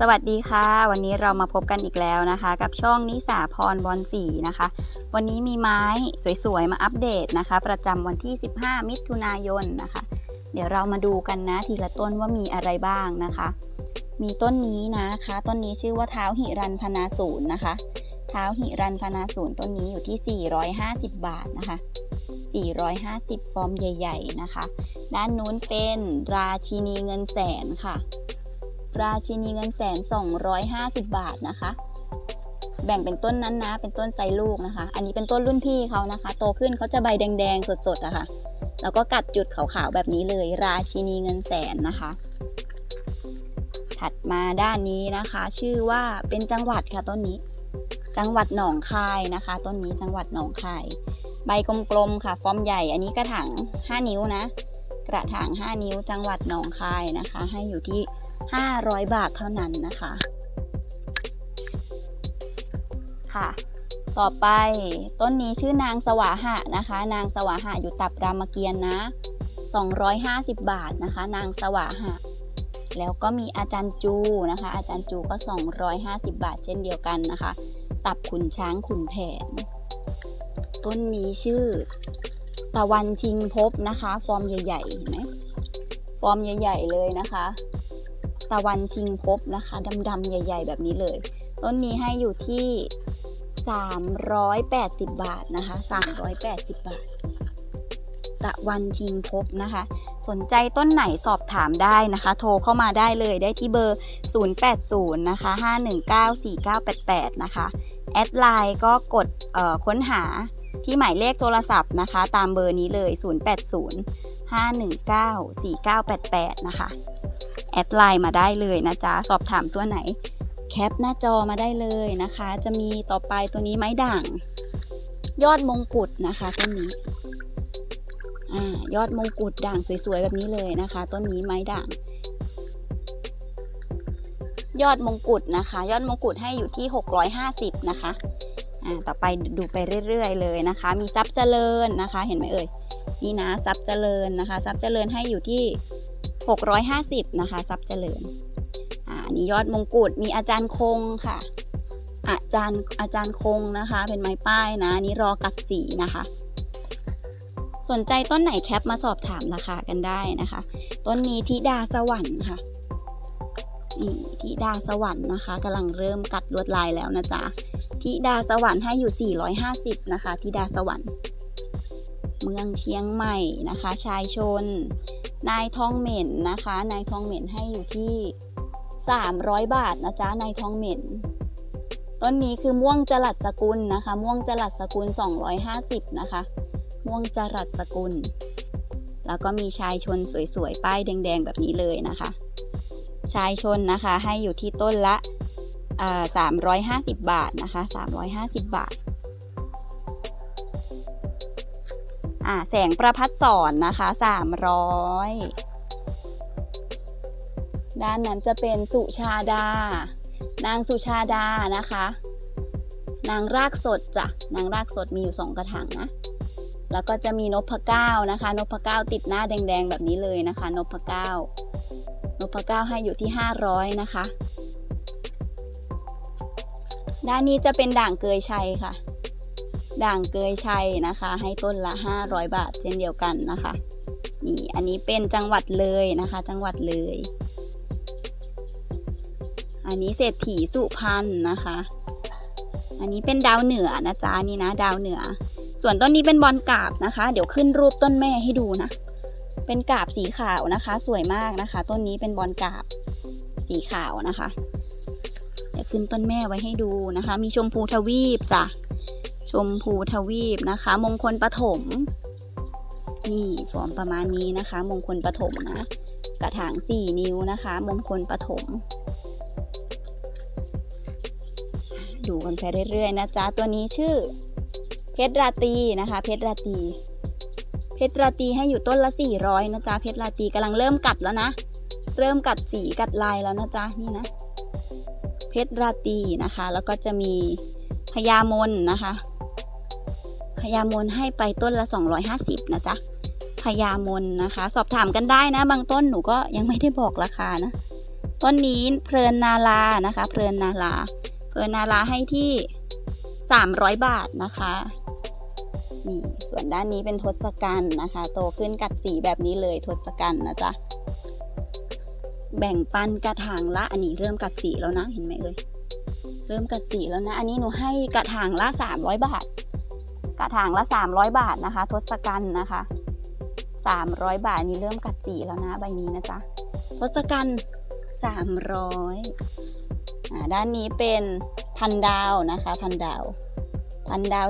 สวัสดีค่ะ วันนี้เรามาพบกันอีกแล้วนะคะ กับช่องนิสาพรบอลสีนะคะ วันนี้มีไม้สวยๆ มาอัปเดตนะคะ ประจำวันที่ 15 มิถุนายนนะคะ เดี๋ยวเรามาดูกันนะทีละต้นว่ามีอะไรบ้างนะคะ มีต้นนี้นะคะ ต้นนี้ชื่อว่าเท้าหิรันพนาศูนย์นะคะ เท้าหิรันพนาศูนย์ต้นนี้อยู่ที่ 450 บาทนะคะ 450 ฟอร์มใหญ่ ๆ นะคะ ด้านนู้นเป็นราชินีเงินแสนค่ะ ราชินีเงินแสน 250 บาทนะคะ แบ่งเป็นต้นนั้นนะ เป็นต้นไซลูกนะคะ อันนี้เป็นต้นรุ่นพี่เขานะคะ โตขึ้นเขาจะใบแดงๆ สดๆอะค่ะ แล้วก็กัดจุดขาวๆแบบนี้เลย ราชินีเงินแสนนะคะ ถัดมาด้านนี้นะคะ ชื่อว่าเป็นจังหวัดค่ะต้นนี้ จังหวัดหนองคายนะคะ ต้นนี้จังหวัดหนองคาย ใบกลมๆค่ะ ฟอร์มใหญ่ อันนี้กระถาง5นิ้วนะ กระถาง5นิ้ว จังหวัดหนองคายนะคะ ให้อยู่ที่ 500 บาทเท่านั้นนะคะ ค่ะ ต่อไปต้นนี้ชื่อนางสวาหะนะคะ นางสวาหะอยู่ตับรามเกียรติ์นะ 250 บาทนะคะ นางสวาหะ แล้วก็มีอาจารย์จูนะคะ อาจารย์จูก็ 250 บาทเช่นเดียวกันนะคะ ตับขุนช้างขุนแผน ต้นนี้ชื่อตะวันชิงพบนะคะ ฟอร์มใหญ่ๆเห็นไหมฟอร์มใหญ่ ๆ เลยนะคะ ตะวันชิงพบนะคะดำๆใหญ่ ๆ แบบนี้เลย ต้นนี้ให้อยู่ที่ 380 บาทนะคะ 380 บาท ตะวันชิงพบนะคะ สนใจต้นไหนสอบถามได้นะคะ โทรเข้ามาได้เลยได้ที่เบอร์ 080 นะคะ 5194988 นะคะ แอดไลน์ก็กดค้นหาที่หมายเลขโทรศัพท์นะคะ ตามเบอร์นี้เลย 080 5194988 นะคะ แอดไลน์มาได้เลยนะจ๊ะ สอบถามตัวไหน แคปหน้าจอมาได้เลยนะคะ จะมีต่อไปตัวนี้ไม้ด่าง ยอดมงกุฎนะคะต้นนี้อ่ายอดมงกุฎด่างสวยๆแบบนี้เลยนะคะ ต้นนี้ไม้ด่าง ยอดมงกุฎนะคะ ยอดมงกุฎให้อยู่ที่ 650 นะคะต่อไปดูไปเรื่อยๆเลยนะคะ มีทรัพย์เจริญนะคะ เห็นไหมเอ่ยนี่นะทรัพย์เจริญนะคะทรัพย์เจริญให้อยู่ที่ 650 นะคะทรัพย์เจริญอ่านี่ยอดมงกุฎมีอาจารย์คงค่ะ อาจารย์อาจารย์คงนะคะ เป็นไม้ป้ายนะนนี่รอกัดสีนะคะ สนใจต้นไหนแคปมาสอบถามราคากันได้นะคะ ต้นนี้ธิดาสวรรค์ค่ะนี่ธิดาสวรรค์นะคะกำลังเริ่มกัดลวดลายแล้วนะจ๊ะธิดาสวรรค์ให้อยู่ 450 นะคะธิดาสวรรค์ เมืองเชียงใหม่นะคะ ชายชน นายทองเหม็นนะคะ นายทองเหม็นให้อยู่ที่ 300 บาทนะจ๊ะนายทองเหม็นต้นนี้คือม่วงจรัสสกุลนะคะ ม่วงจรัสสกุล 250 นะคะ ม่วงจรัสสกุล แล้วก็มีชายชนสวยๆ ป้ายแดงๆ แบบนี้เลยนะคะ ชายชนนะคะให้อยู่ที่ต้นละอ่า350 บาทนะคะ 350 บาท อ่าแสงประพัดสอนนะคะ 300 ด้านนั้นจะเป็นสุชาดา นางสุชาดานะคะ นางรากสดจ้ะนางรากสดมีอยู่สองกระถางนะแล้วก็จะมีนพเก้านะคะ นพเก้าติดหน้าแดงๆแบบนี้เลยนะคะ นพเก้านพเก้าให้อยู่ที่ 500 นะคะ ด้านนี้จะเป็นด่างเกยชัยค่ะ ด่างเกยชัยนะคะ ให้ต้นละ 500 บาทเช่นเดียวกันนะคะนี่อันนี้เป็นจังหวัดเลยนะคะ จังหวัดเลย อันนี้เศรษฐีสุพรรณนะคะ อันนี้เป็นดาวเหนือนะจ๊ะนี่นะ ดาวเหนือ ส่วนต้นนี้เป็นบอลกาบนะคะ เดี๋ยวขึ้นรูปต้นแม่ให้ดูนะ เป็นกาบสีขาวนะคะ สวยมากนะคะ ต้นนี้เป็นบอลกาบสีขาวนะคะเดี๋ยวขึ้นต้นแม่ไว้ให้ดูนะคะ มีชมพูทวีปจ้ะ มพูทวีปนะคะ มงคลปฐมนี่ฟอร์มประมาณนี้นะคะ มงคลปฐมนะ กระถาง 4 นิ้วนะคะ มงคลปฐมดูกันไปเรื่อยๆนะจ๊ะ ตัวนี้ชื่อ เพชรราตีนะคะ เพชรราตีเพชรราตีให้อยู่ต้นละ 400 นะจ๊ะ เพชรราตีกำลังเริ่มกัดแล้วนะ เริ่มกัดสีกัดลายแล้วนะจ๊ะ นี่นะ เพชรราตีนะคะ แล้วก็จะมีพญามนนะคะ พญามนให้ไปต้นละ 250 นะจ๊ะพญามนนะคะ สอบถามกันได้นะ บางต้นหนูก็ยังไม่ได้บอกราคานะ ต้นนี้เพลินนาลานะคะ เพลินนาลา เพลินนาลาให้ที่ 300 บาทนะคะนี่ส่วนด้านนี้เป็นทศกัณฐ์นะคะ โตขึ้นกัดสีแบบนี้เลยทศกัณฐ์นะจ๊ะแบ่งปันกระถางละอันนี้เริ่มกัดสีแล้วนะเห็นไหมเอ่ยเริ่มกัดสีแล้วนะ อันนี้หนูให้กระถางละ 300 บาท กระถางละ 300 บาทนะคะ ทศกัณฐ์นะคะ 300 บาทนี้เริ่มกัดสีแล้วนะใบนี้นะจ๊ะทศกัณฐ์300อ่าด้านนี้เป็นพันดาวนะคะ พันดาว พันดาว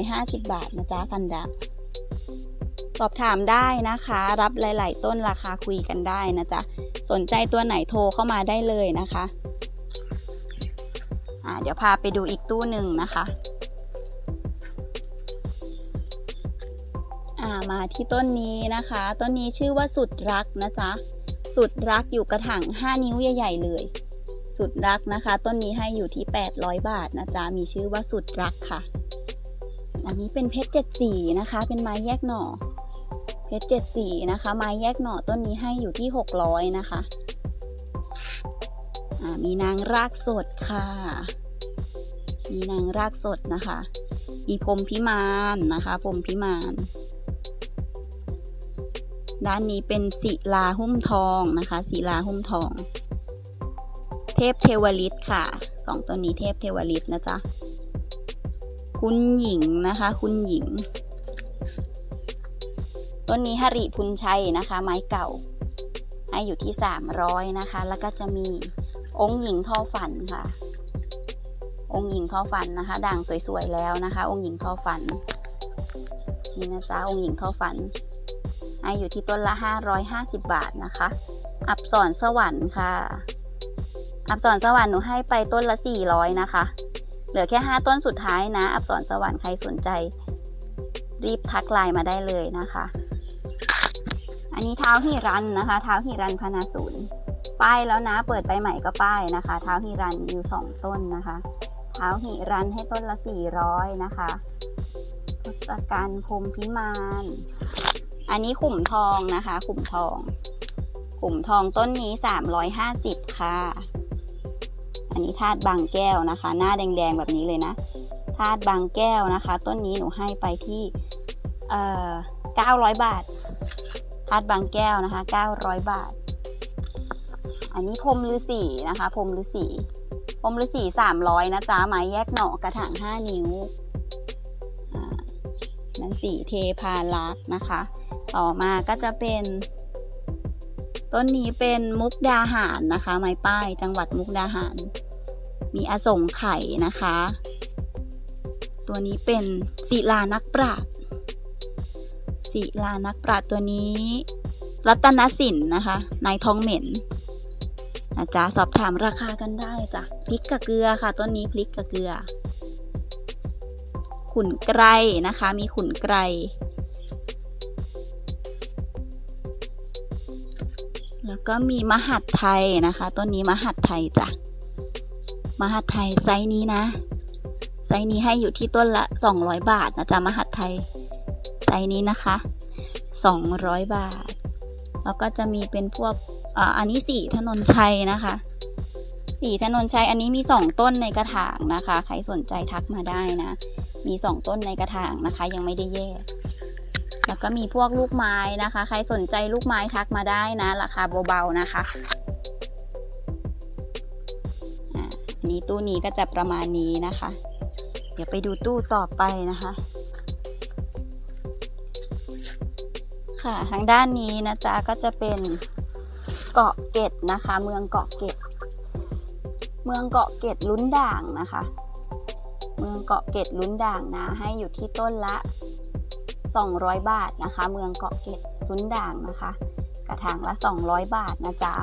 250 บาทนะจ๊ะพันดาวสอบถามได้นะคะ รับหลาย ๆ ต้นราคาคุยกันได้นะจ๊ะสนใจตัวไหนโทรเข้ามาได้เลยนะคะอ่าเดี๋ยวพาไปดูอีกตู้หนึ่งนะคะ มาที่ต้นนี้นะคะ ต้นนี้ชื่อว่าสุดรักนะจ๊ะ สุดรักอยู่กระถาง5 นิ้วใหญ่ๆเลย สุดรักนะคะ ต้นนี้ให้อยู่ที่ 800 บาทนะจ๊ะ มีชื่อว่าสุดรักค่ะ อันนี้เป็นเพชรเจ็ดสีนะคะ เป็นไม้แยกหน่อ เพชรเจ็ดสีนะคะ ไม้แยกหน่อต้นนี้ให้อยู่ที่ 600 นะคะมีนางรากสดค่ะ มีนางรากสดนะคะ มีพรมพิมานนะคะพรมพิมาน ด้านนี้เป็นศิลาหุ้มทองนะคะศิลาหุ้มทอง เทพเทวฤทธิ์ค่ะสองตัวนี้เทพเทวฤทธิ์นะจ๊ะคุณหญิงนะคะ คุณหญิง ต้นนี้หริพุนชัยนะคะ ไม้เก่า ให้อยู่ที่ 300 นะคะ แล้วก็จะมีองค์หญิงทอฝันค่ะ องค์หญิงทอฝันนะคะ ด่างสวยๆแล้วนะคะ องค์หญิงทอฝัน นี่นะจ๊ะองค์หญิงทอฝัน อยู่ที่ต้นละ 550 บาทนะคะ อับสรสวรรค์ค่ะ อับสรสวรรค์หนูให้ไปต้นละ 400 นะคะ เหลือแค่ 5 ต้นสุดท้ายนะ อับสรสวรรค์ใครสนใจ รีบทักไลน์มาได้เลยนะคะ อันนี้เท้าฮิรันนะคะ เท้าฮิรันพนาศูนย์ป้ายแล้วนะ เปิดไปใหม่ก็ป้ายนะคะ เท้าฮิรันอยู่2ต้นนะคะ เท้าหิรันให้ต้นละ 400 นะคะทศกัณฐ์พรมพิมาน อันนี้ขุมทองนะคะ ขุมทอง ขุมทองต้นนี้ 350 ค่ะ อันนี้ธาตุบางแก้วนะคะ หน้าแดงๆแบบนี้เลยนะธาตุบางแก้วนะคะ ต้นนี้หนูให้ไปที่เอ่อ900 บาทธาตุบางแก้วนะคะ 900 บาท อันนี้พรมฤาษีนะคะ พรมฤาษีพรมฤาษี300นะจ๊ะไม้แยกหน่อกระถาง5 นิ้ว นั้นสีเทพารักษ์นะคะ ต่อมาก็จะเป็น ต้นนี้เป็นมุกดาหารนะคะ ไม้ป้ายจังหวัดมุกดาหาร มีอสงไข่นะคะ ตัวนี้เป็นศิลานักปราชญ์ศิลานักปราชญ์ตัวนี้ รัตนสินนะคะนายทองเหม็นนะจ๊ะสอบถามราคากันได้จ้ะพริกกับเกลือค่ะ ต้นนี้พริกกับเกลือ ขุนไกรนะคะ มีขุนไกร แล้วก็มีมหัดไทยนะคะ ต้นนี้มหัดไทยจ้ะ มหัดไทยไซส์นี้นะ ไซส์นี้ให้อยู่ที่ต้นละ 200 บาทนะจ๊ะ มหัดไทยไซส์นี้นะคะ 200 บาท แล้วก็จะมีเป็นพวกออันนี้สีถนนชัยนะคะ สีถนนชัยอันนี้มี 2 ต้นในกระถางนะคะ ใครสนใจทักมาได้นะ มี 2 ต้นในกระถางนะคะ ยังไม่ได้แยกแล้วก็มีพวกลูกไม้นะคะ ใครสนใจลูกไม้ทักมาได้นะ ราคาเบาๆนะคะอันนี้ตู้นี้ก็จะประมาณนี้นะคะ เดี๋ยวไปดูตู้ต่อไปนะคะ ค่ะทางด้านนี้นะจ๊ะก็จะเป็นเกาะเกร็ดนะคะ เมืองเกาะเกร็ด เมืองเกาะเกร็ดลุ้นด่างนะคะ เมืองเกาะเกร็ดลุ้นด่างนะ ให้อยู่ที่ต้นละ 200 บาทนะคะ เมืองเกาะเกร็ดลุ้นด่างนะคะ กระถางละ 200 บาทนะจ๊ะ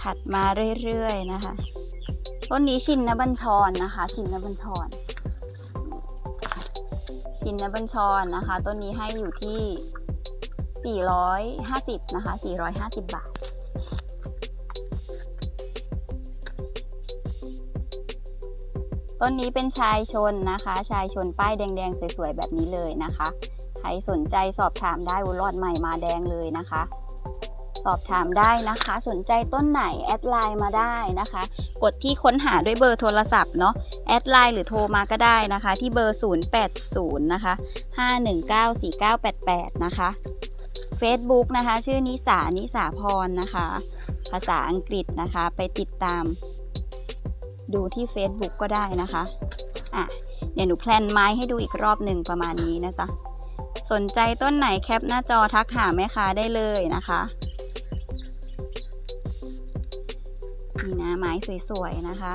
ถัดมาเรื่อยๆนะคะ ต้นนี้ชินนบัญชรนะคะ ชินนบัญชร ชินนบัญชรนะคะ ต้นนี้ให้อยู่ที่ 450 นะคะ 450 บาท ต้นนี้เป็นชายชนนะคะ ชายชนป้ายแดงๆ สวยๆ แบบนี้เลยนะคะ ใครสนใจสอบถามได้วุลอดใหม่มาแดงเลยนะคะ สอบถามได้นะคะ สนใจต้นไหน แอดไลน์มาได้นะคะ กดที่ค้นหาด้วยเบอร์โทรศัพท์เนาะ แอดไลน์หรือโทรมาก็ได้นะคะ ที่เบอร์ 080 นะคะ 5194988 นะคะ Facebook นะคะ ชื่อนิสานิสาพรนะคะ ภาษาอังกฤษนะคะ ไปติดตาม ดูที่ Facebook ก็ได้นะคะอะเดี๋ยวหนูแพลนไม้ให้ดูอีกรอบหนึ่งประมาณนี้นะจ๊ะสนใจต้นไหนแคปหน้าจอทักหาแม่ค้าได้เลยนะคะนี่นะไม้สวยๆนะคะ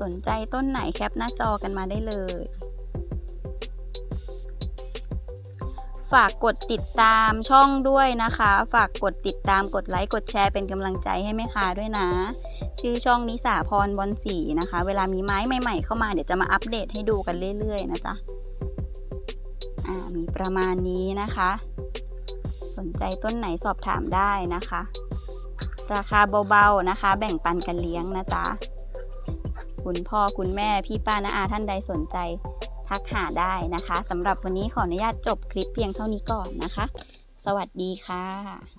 สนใจต้นไหนแคปหน้าจอกันมาได้เลย ฝากกดติดตามช่องด้วยนะคะ ฝากกดติดตามกดไลค์กดแชร์เป็นกำลังใจให้แม่ค้าด้วยนะ ชื่อช่องนิสาพรบอลสีนะคะ เวลามีไม้ใหม่ ๆ เข้ามาเดี๋ยวจะมาอัปเดตให้ดูกันเรื่อยๆนะจ๊ะอ่ามีประมาณนี้นะคะ สนใจต้นไหนสอบถามได้นะคะ ราคาเบาๆนะคะ แบ่งปันกันเลี้ยงนะจ๊ะคุณพ่อคุณแม่พี่ป้าน้าอาท่านใดสนใจ ทักหาได้นะคะสำหรับวันนี้ขออนุญาตจบคลิปเพียงเท่านี้ก่อนนะคะ สวัสดีค่ะ